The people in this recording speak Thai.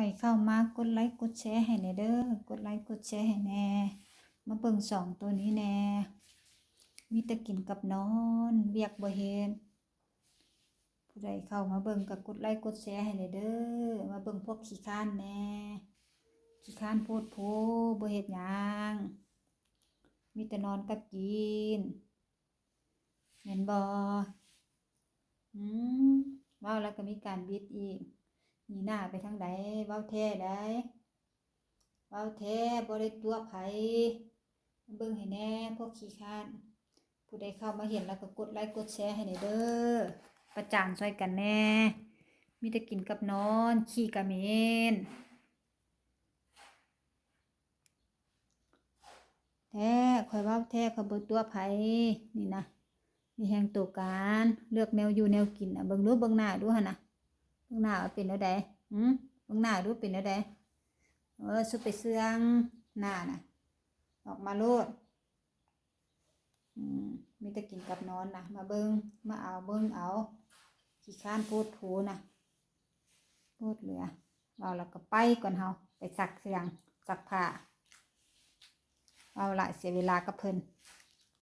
รเข้ามากดไลค์กดแชร์ให้แน่เด้อกดไลค์กดแชร์ให้แน่มาเบิ่งสองตัวนี้แน่มีแต่กินกับนอนเวียกบ่เฮ็ดผู้ใดเข้ามาเบิ่งก็กดไลค์กดแชร์ให้แน่เด้อมาเบิ่งพวกขี้ค้านแน่ขี้ค้านโพดโพบ่เฮ็ดหยังมีแต่นอนกับกินแม่นบ่อืมว้าแล้วก็มีการบิดอีก หนีหน้าไปทางใดเว้าแท้ได้เว้าแท้บ่ได้ตัวไผเบิ่งให้แน่พวกขี้คร้าน ผู้ใดเข้ามาเห็นแล้วก็กดไลค์กดแชร์ให้หน่อยเด้อประจานช่วยกันแน่ มีแต่กินกับนอน ขี้กะเมนแท้ข่อยเว้าแท้ข่อยบ่ตัวไผนี่นะมีแห่งตัวการเลือกแนวอยู่แนวกินน่ะเบิ่งดูเบิ่งหน้าดูหั่นะ เบิ่งหน้าว่าเป็นแนวใดหืมเบิ่งหน้าดูเป็นแนวใดเออสุไปเสื่องหน้าน่ะ ออกมาโลดอืมมีแต่กินกับนอนนะมาเบิ่งมาเอาเบิ่งเอาขี้ค้านโพดโผน่ะโพดเหลือเอาแล้วก็ไปก่อนเฮาไปซักเสียงซักผ้าเอาละเสียเวลากับเพิ่น